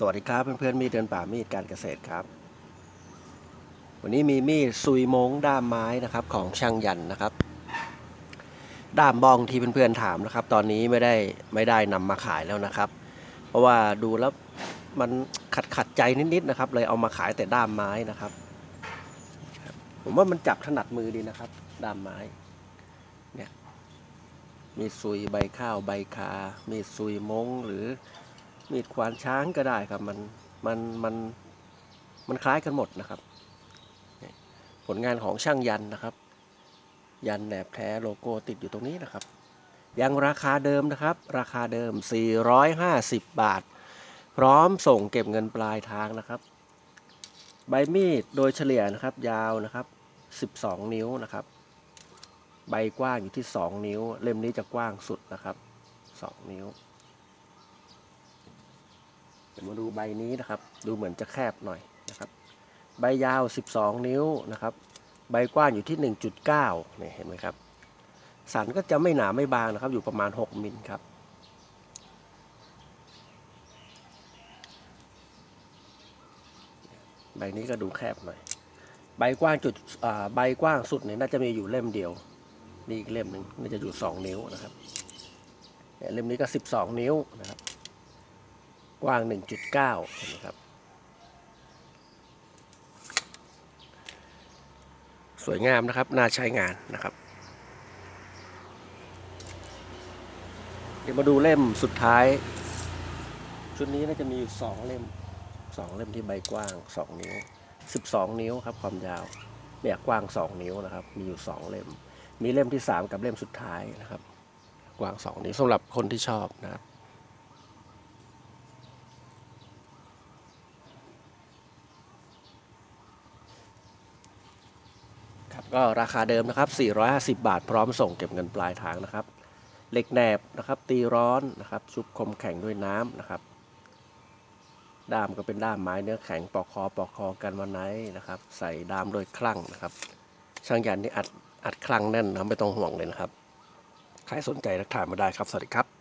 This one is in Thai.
สวัสดีครับเพื่อนๆมีดเดินป่ามีดการเกษตรครับ วันนี้มีมีดซุยมงด้ามไม้นะครับของช่างยันนะครับ ด้ามบองที่เพื่อนๆถามนะครับ ตอนนี้ไม่ได้ไม่ได้นำมาขายแล้วนะครับ เพราะว่าดูแล้วมันขัดขัดใจนิดๆนะครับ เลยเอามาขายแต่ด้ามไม้นะครับ ผมว่ามันจับถนัดมือดีนะครับ ด้ามไม้เนี่ยมีซุยใบข้าวใบคา มีซุยมงหรือ มีดควานช้างก็ได้ครับ มันมันมันมันคล้ายกันหมดนะครับ ผลงานของช่างยันนะครับ ยันแหนบแท้โลโก้ติดอยู่ตรงนี้นะครับ ยังราคาเดิมนะครับ ราคาเดิม 450 บาท พร้อมส่งเก็บเงินปลายทางนะครับ ใบมีดโดยเฉลี่ยนะครับ ยาวนะครับ 12 นิ้วนะครับ ใบกว้างอยู่ที่ 2 นิ้ว เล่มนี้จะกว้างสุดนะครับ 2 นิ้ว ดี๋ยวมาดูใบนี้นะครับ ดูเหมือนจะแคบหน่อยนะครับ ใบยาว 12 นิ้วนะครับ ใบกว้างอยู่ที่ 1.9เนี่ยเห็นไหมครับ สันก็จะไม่หนาไม่บางนะครับ อยู่ประมาณ 6มิลครับใบนี้ก็ดูแคบหน่อย ใบกว้างจุดใบกว้างสุดเนี่ยน่าจะมีอยู่เล่มเดียว นี่อีกเล่มหนึ่งน่าจะอยู่ 2 นิ้วนะครับเนี่ยเล่มนี้ก็ 12 นิ้วนะครับ กว้าง 1.9เห็นไหมครับ สวยงามนะครับ น่าใช้งานนะครับ เดี๋ยวมาดูเล่มสุดท้าย ชุดนี้น่าจะมีอยู่สองเล่มสองเล่มที่ใบกว้าง2นิ้ว12นิ้วครับ ความยาวเนี่ยกว้าง2นิ้วนะครับ มีอยู่2เล่ม มีเล่มที่3กับเล่มสุดท้ายนะครับ กว้าง2นิ้วสำหรับคนที่ชอบนะครับ ครับก็ราคาเดิมนะครับ 450 บาท พร้อมส่งเก็บเงินปลายทางนะครับเหล็กแหนบนะครับตีร้อนนะครับชุบคมแข็งด้วยน้ำนะครับ ด้ามก็เป็นด้ามไม้เนื้อแข็งปอกคอปอกคอกันวันไหนนะครับ ใส่ด้ามโดยคลั่งนะครับ ช่างยันนี่อัดอัดคลั่งแน่นนะไม่ต้องห่วงเลยนะครับ ใครสนใจทักทายมาได้ครับ สวัสดีครับ